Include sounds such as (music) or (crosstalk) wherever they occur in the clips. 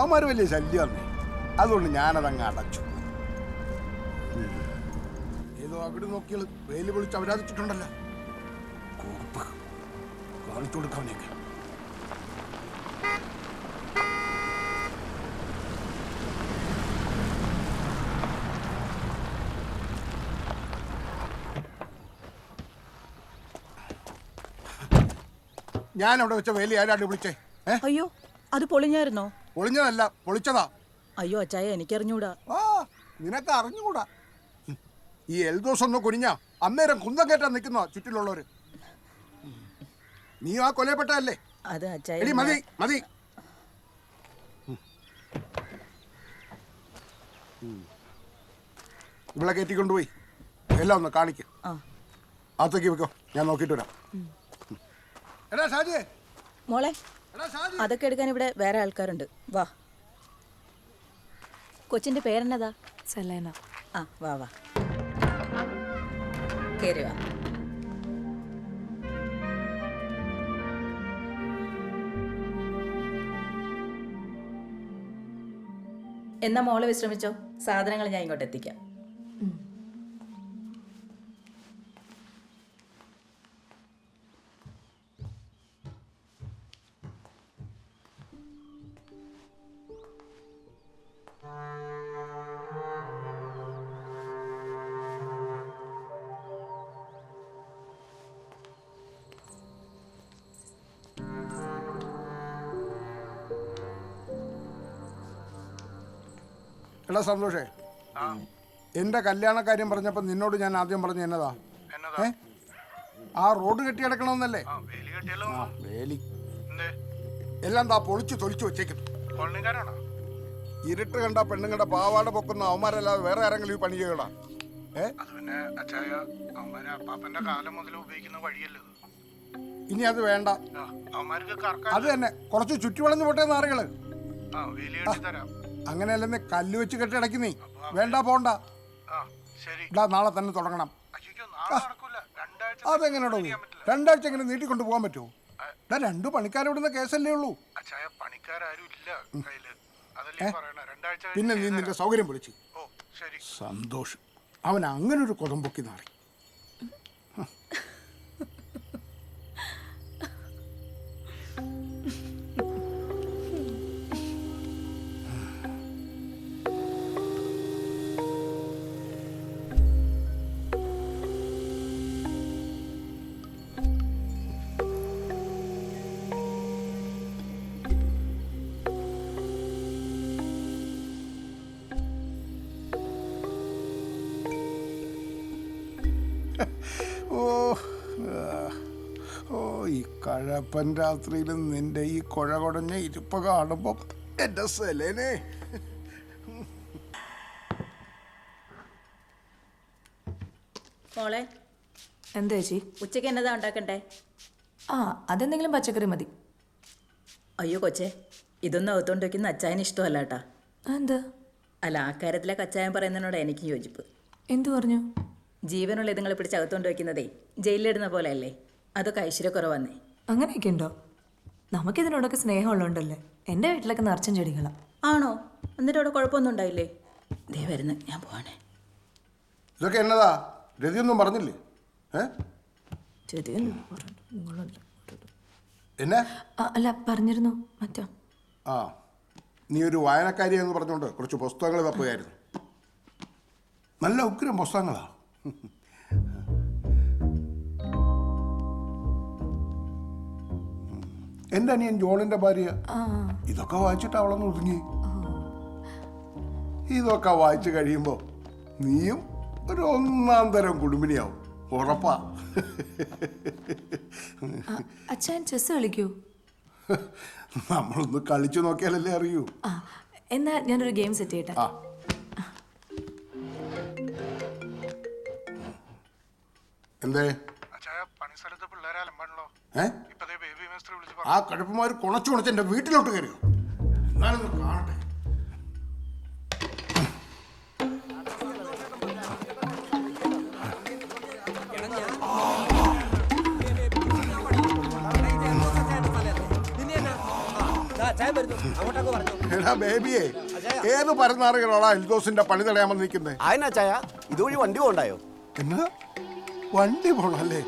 അവന്മാർ വലിയ ശല്യമാണ് അതുകൊണ്ട് ഞാനതങ്ങ് അടച്ചു. ഏതോ അവിടെ നോക്കിയാൽ വെയിൽ വിളിച്ച് അവരാധിച്ചിട്ടുണ്ടല്ലോ. കാണിച്ചു കൊടുക്കാവുന്നേക്ക് ഞാൻ അവിടെ വെച്ച വേലി ആരാണ്ട് വിളിച്ചേ? അയ്യോ അത് പൊളിഞ്ഞായിരുന്നോ? പൊളിഞ്ഞതല്ല പൊളിച്ചതാ. അയ്യോ അച്ചായ എനിക്കറിഞ്ഞൂടാ. ആ നിനക്ക് അറിഞ്ഞുകൂടാ. ഈ എൽദോസ് ഒന്ന് കുനിഞ്ഞ അന്നേരം കുന്തം കേട്ടാ നിൽക്കുന്ന ചുറ്റിലുള്ളവര്. നീ ആ കൊലപ്പെട്ടല്ലേ അത് അച്ചായ എടി മതി മതി. ഉം. ഉം. ഇവളെ കയറ്റിക്കൊണ്ടുപോയി എല്ലാം ഒന്ന് കാണിക്കും. ആ. അകത്തേക്ക് വെക്കോ. ഞാൻ നോക്കിയിട്ട് വരാം. എടാ ഷാജിയെ. മോളെ. അതൊക്കെ എടുക്കാൻ ഇവിടെ വേറെ ആൾക്കാരുണ്ട്. വാ. കൊച്ചിന്റെ പേരെന്നതാ? സെലേന. ആ വാ വാ. കേറി വാ. എന്നാ മോളെ വിശ്രമിച്ചോ? സാധനങ്ങൾ ഞാൻ ഇങ്ങോട്ട് എത്തിക്കാം. എടാ സന്തോഷേ. എന്റെ കല്യാണ കാര്യം പറഞ്ഞപ്പോ നിന്നോട് ഞാൻ ആദ്യം പറഞ്ഞ എന്നതാ? ഏ? ആ റോഡ് കെട്ടി കിടക്കണമെന്നല്ലേ? ആ വേലി എല്ലാം താ പൊളിച്ചു തൊളിച്ചു വെച്ചേക്കുന്നു കോളനിക്കാരാണോ ഇരുട്ട് കണ്ട പെണ്ണുങ്ങളുടെ പാവാട പൊക്കുന്ന അവന്മാരല്ലാതെ വേറെ ആരെങ്കിലും ഈ പണി ചെയ്യടാ ഏ? അത് പിന്നെ അച്ചായ അവന്മാര് അപ്പാപ്പന്റെ കാലം മുതൽ ഉപയോഗിക്കുന്ന ഇനി അത് വേണ്ട. ആ, അവന്മാർക്ക് കറക്കാൻ അത് തന്നെ. കുറച്ച് ചുറ്റുവളഞ്ഞു പോട്ടെ നാറുകൾ ആ വേലി കെട്ടി തരാം. അങ്ങനെയല്ലെന്ന് കല്ല് വെച്ച് കെട്ടി അടയ്ക്കുന്നേ വേണ്ട പോണ്ട. ഇടാ നാളെ തന്നെ തുടങ്ങണം. അതെങ്ങനെയാണോ രണ്ടാഴ്ച എങ്ങനെ നീട്ടിക്കൊണ്ട് പോകാൻ പറ്റുമോ? ഇടാ രണ്ടു പണിക്കാരോടുന്ന കേസല്ലേ ഉള്ളൂ. പിന്നെ നീ നിന്റെ സൗകര്യം വിളിച്ചു. സന്തോഷം. അവൻ അങ്ങനെ ഒരു കൊതമ്പൊക്കി നാറി. കഴപ്പൻ രാത്രിയിലും നിന്റെ ഈ കുഴ കുടഞ്ഞ ഇരിപ്പ് കാണുമ്പോ എന്റെ സെലേനെ. മോളെ എന്താ ചേച്ചി? ഉച്ചയ്ക്ക് എന്നതാ ഉണ്ടാക്കണ്ടേ? ആ അതെന്തെങ്കിലും പച്ചക്കറി മതി. അയ്യോ കൊച്ചേ ഇതൊന്നും അകത്തോണ്ട് വെക്കുന്ന അച്ചായന് ഇഷ്ടമല്ല കേട്ടാ. എന്താ അല്ല ആ കാര്യത്തിലെ കച്ചായൻ പറയുന്നതിനോട് എനിക്ക് യോജിപ്പ്. എന്തു പറഞ്ഞു? ജീവനുള്ള ഇതുങ്ങളെ പിടിച്ച് അകത്തോണ്ട് വെക്കുന്നതേ ജയിലിലിടുന്ന പോലെ അല്ലേ അതൊക്കെ ഐശ്വര്യക്കുറവന്നേ. അങ്ങനെയൊക്കെ ഉണ്ടോ? നമുക്കിതിനോടൊക്കെ സ്നേഹമുള്ളതുകൊണ്ടല്ലേ? എന്റെ വീട്ടിലൊക്കെ നിറച്ചും ചെടികളാണ് ആണോ? എന്നിട്ട് അവിടെ കുഴപ്പമൊന്നും ഉണ്ടായില്ലേ? ദേ വരുന്നു ഞാൻ പോവാണേ. ഇതൊക്കെ എന്നതാ? രതിയൊന്നും പറഞ്ഞില്ലേ? എന്നെ? അല്ല പറഞ്ഞിരുന്നു മറ്റോ? ആ നീ ഒരു വായനക്കാരിയെന്ന് പറഞ്ഞുകൊണ്ട് കുറച്ച് പുസ്തകങ്ങൾ തപ്പുകയായിരുന്നു നല്ല ഉഗ്രം പുസ്തകങ്ങളാ. എന്റെ അനിയൻ ജോളിന്റെ ഭാര്യ. ഇതൊക്കെ വായിച്ചിട്ട് അവളൊന്ന് ഒതുങ്ങി. ഇതൊക്കെ വായിച്ചു കഴിയുമ്പോ നീയും ഒരു ഒന്നാം തരം കുടുംബിനിയാവും. ഉറപ്പാ. അച്ഛൻ ചെസ് കളിക്കൂ? നമ്മളൊന്ന് കളിച്ചു നോക്കിയാലല്ലേ അറിയൂ. എന്നാ ഞാനൊരു ഗെയിം സെറ്റ് ചെയ്യട്ടെ. എന്തേ? പണിസ്ഥലത്ത് പിള്ളേരെ അലമ്പാണല്ലോ. ഏ? ആ കടുപ്പമാർ കുണച്ചു കുണച്ച് എന്റെ വീട്ടിലോട്ട് കയറിയോ? എന്നാലൊന്ന് കാണട്ടെ. എടാ ബേബിയെ ഏത് പരന്നാറുകളോടാ എൽദോസിന്റെ പണി തടയാമെന്ന് നിൽക്കുന്നത് അതിനാ ചായ ഇതുവഴി വണ്ടി പോണ്ടായോ എന്നാ? വണ്ടി പോണല്ലേ?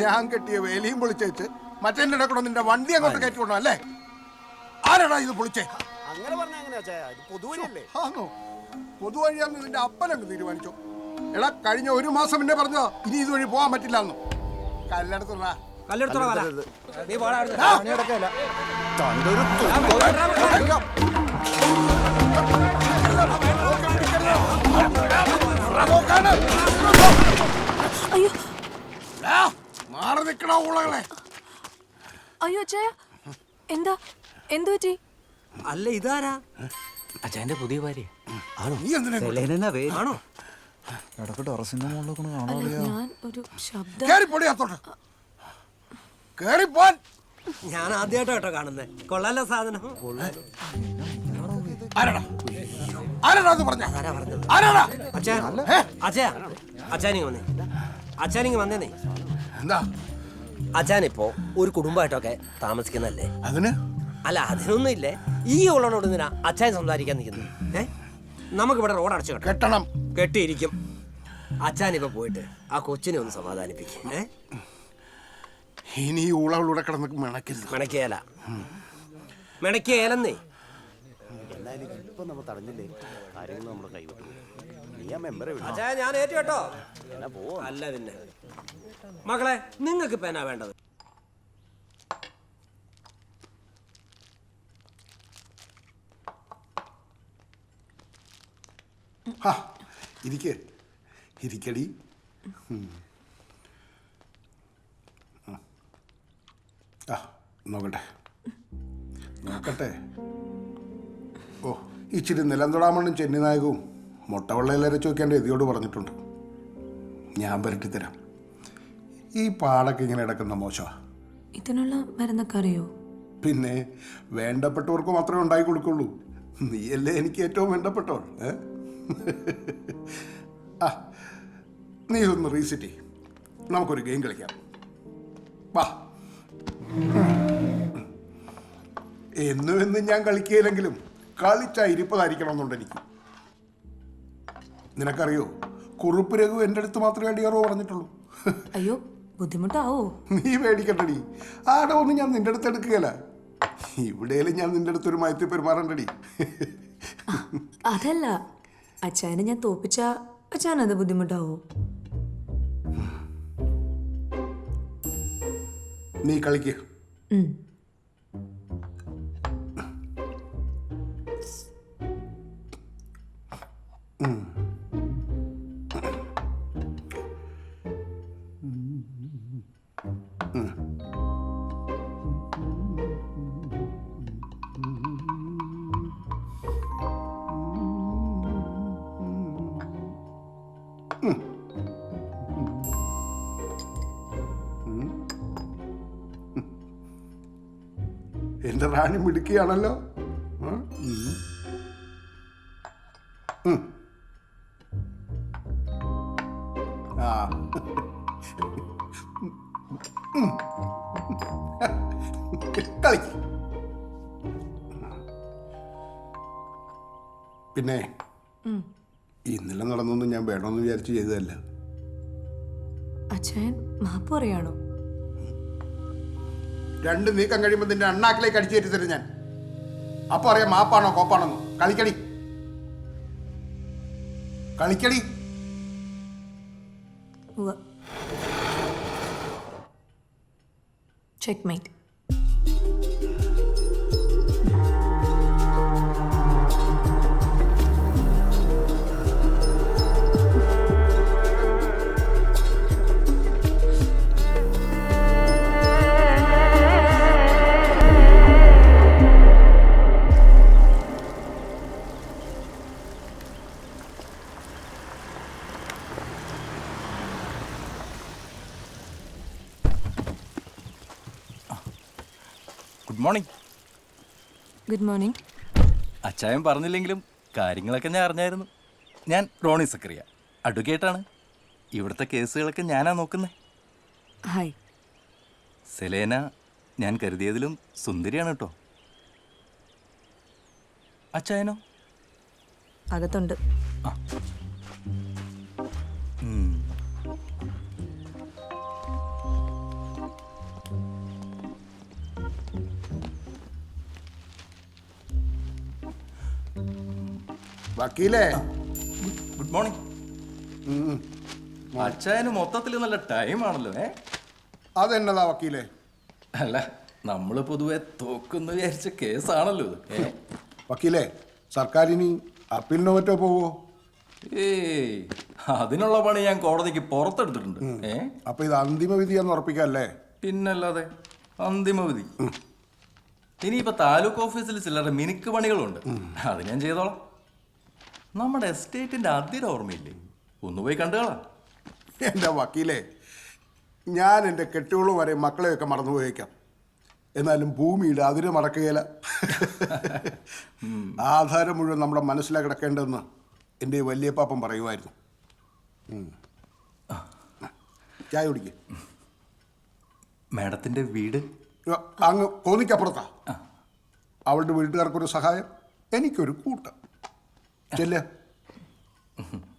ഞാൻ കെട്ടിയ വേലിയും പൊളിച്ചേച്ച് മറ്റേ കൂടെ നിന്റെ വണ്ടി അങ്ങോട്ട് കയറ്റി കൊണ്ടോ അല്ലേ ആരാടാ ഇത് പൊളിച്ചേ? അങ്ങനെ പറഞ്ഞ എങ്ങനെയാ ആണോ പൊതുവഴിയാന്ന് നിന്റെ അപ്പനങ്ങ് തീരുമാനിച്ചു. എടാ കഴിഞ്ഞ ഒരു മാസം മുന്നേ പറഞ്ഞോ ഇനി ഇതുവഴി പോകാൻ പറ്റില്ല എന്ന് കല്ലെടുത്തുള്ള മാറി നിൽക്കണ ഊളകളെ? അയ്യോ അച്ഛായ എന്താ? എന്തു പറ്റി? അല്ല ഇതാരാ? അച്ഛന്റെ പുതിയ ഭാര്യ. നീ എന്തിനാ ആണോ? ഇടയ്ക്ക് ടെറസിന്റെ മുകളിലൊക്കെ ഒന്ന് കാണാൻ ഞാൻ ഒരു ശബ്ദം കേറിപ്പൊടി അത്തോട്ട് കേറിപ്പോൻ ഞാൻ ആദ്യമായിട്ടോ കേട്ടോ കാണുന്നത് കൊള്ളാലോ സാധനം. ആരാടാ? ആരാടാ അത് പറഞ്ഞ? ആരാടാ? അച്ഛാ അച്ഛാ അച്ഛാനിങ് വന്നേ. അച്ഛാനിങ് വന്നേന്നേ. എന്താ? അച്ഛാനിപ്പോ ഒരു കുടുംബമായിട്ടൊക്കെ താമസിക്കുന്നല്ലേ അതിന്? അല്ല അതിനൊന്നും ഇല്ലേ ഈ ഉള്ളനോട് എന്തിനാ അച്ഛൻ സംസാരിക്കാൻ നിൽക്കുന്നു ഏ? നമുക്കിവിടെ റോഡ് അടച്ചു കേട്ടോ കെട്ടണം. കെട്ടിയിരിക്കും. അച്ഛാനിപ്പോ പോയിട്ട് ആ കൊച്ചിനെ ഒന്ന് സമാധാനിപ്പിക്കും. ഏ? ഇനി ഈ ഊളകളൂടെ കിടന്ന് മിണക്കരുത് മെണക്കേല മെണക്കേലെന്നേ എന്തായാലും ഇപ്പൊ നമ്മൾ തടഞ്ഞില്ലേ? കാര്യങ്ങൾ നമ്മൾ കൈവിട്ടു. നീ ആ മെമ്പറെ വിളിച്ചു അച്ഛാ ഞാൻ ഏറ്റു കേട്ടോ. എന്നാ പോവാ. അല്ല പിന്നെ. മകളെ നിങ്ങൾക്ക് പേന വേണ്ടത്? ഇരിക്കടി. ആ. നോക്കട്ടെ. നോക്കട്ടെ. ഓ ഇച്ചിരി നിലം തൊടാമണ്ണും ചെന്നിനായകവും മുട്ടവെള്ളയിലരച്ചു വെക്കേണ്ട എതിയോട് പറഞ്ഞിട്ടുണ്ട്. ഞാൻ പുരട്ടിത്തരാം ഈ പാടൊക്കെ ഇങ്ങനെ കിടക്കുന്ന മോശ ഇതിനുള്ള മരുന്നൊക്കെ അറിയോ? പിന്നെ വേണ്ടപ്പെട്ടവർക്ക് മാത്രമേ ഉണ്ടാക്കി കൊടുക്കുള്ളൂ. നീയല്ലേ എനിക്ക് ഏറ്റവും വേണ്ടപ്പെട്ടവർ ഏ? ആ നീ ഒന്ന് റീസെറ്റ് നമുക്കൊരു ഗെയിം കളിക്കാം. വാ. എന്നും എന്നും ഞാൻ കളിക്കുകയില്ലെങ്കിലും കളിച്ച ഇരിപ്പതായിരിക്കണമെന്നുണ്ട് എനിക്ക്. നിനക്കറിയോ? കുറുപ്പ് രഘു എന്റെ അടുത്ത് മാത്രമേ അടിയറോ പറഞ്ഞിട്ടുള്ളൂ. അയ്യോ ബുദ്ധിമുട്ടാവോ? നീ പേടിക്കണ്ടടി. ആടെ ഒന്നും ഞാൻ നിന്റെ അടുത്ത് എടുക്കുകയല്ല. ഇവിടെയെങ്കിലും ഞാൻ നിന്റെ അടുത്തൊരു മയത്തിൽ പെരുമാറണ്ടടി. അതല്ല അച്ഛനെ ഞാൻ തോപ്പിച്ച അച്ഛനത് ബുദ്ധിമുട്ടാവോ? നീ കളിക്ക്. എന്റെ റാണി മിടുക്കിയാണല്ലോ. ആ? പിന്നെ ഇന്നലെ നടന്നൊന്നും ഞാൻ വേണമെന്ന് വിചാരിച്ച് ചെയ്തതല്ല. അച്ഛൻ മാപ്പ് പറയാണോ? രണ്ട് നീക്കം കഴിയുമ്പോൾ നിന്റെ അണ്ണാക്കിലേക്ക് അടിച്ചു കയറ്റി തരും ഞാൻ. അപ്പൊ അറിയാം മാപ്പാണോ കോപ്പാണോ കളിക്കടി. കളിക്കടി. ചെക്ക് മേറ്റ് ഗുഡ് മോർണിംഗ് അച്ചായൻ പറഞ്ഞില്ലെങ്കിലും കാര്യങ്ങളൊക്കെ ഞാൻ അറിഞ്ഞായിരുന്നു. ഞാൻ റോണി സക്രിയ അഡ്വക്കേറ്റാണ്. ഇവിടുത്തെ കേസുകളൊക്കെ ഞാനാ നോക്കുന്നത് ഹായ് സെലേന ഞാൻ കരുതിയതിലും സുന്ദരിയാണ് കേട്ടോ. അച്ചായനോ? അകത്തുണ്ട്. ഉം. വക്കീലേ? Good morning. അച്ഛന് മൊത്തത്തിൽ നല്ല ടൈം ആണല്ലോ ഏ? അതെന്നതാ വക്കീലേ? അല്ല നമ്മൾ പൊതുവെ തോക്കുന്ന വിചാരിച്ച കേസാണല്ലോ ഇത് വക്കീലേ സർക്കാരിനി അപ്പീലിനോ മറ്റോ പോവോ? ഏയ് അതിനുള്ള പണി ഞാൻ കോടതിക്ക് പുറത്തെടുത്തിട്ടുണ്ട് ഏ? അപ്പൊ ഇത് അന്തിമ വിധിയാന്ന് ഉറപ്പിക്കല്ലേ? പിന്നല്ലാതെ അന്തിമ വിധി. ഇനിയിപ്പോ താലൂക്ക് ഓഫീസിൽ ചിലരുടെ മിനുക്ക് പണികളുണ്ട്. അത് ഞാൻ ചെയ്തോളാം. നമ്മുടെ എസ്റ്റേറ്റിന്റെ അതിര ഓർമ്മയില്ലേ? ഒന്ന് പോയി കണ്ടുകളാം എന്റെ വക്കീലേ ഞാൻ എന്റെ കെട്ടുകളും വരെ മക്കളെയൊക്കെ മറന്നു പോയേക്കാം. എന്നാലും ഭൂമിയുടെ അതിര് മറക്കുകയില്ല ആധാരം മുഴുവൻ നമ്മുടെ മനസ്സിലാ കിടക്കേണ്ടതെന്ന് എന്റെ പാപ്പം പറയുമായിരുന്നു. ചായ കുടിക്കുക മാഡത്തിന്റെ വീട്? അങ്ങ് കോന്നിക്കപ്പുറത്താ. അവളുടെ വീട്ടുകാർക്കൊരു സഹായം എനിക്കൊരു കൂട്ടം. ചെല്ല് (laughs)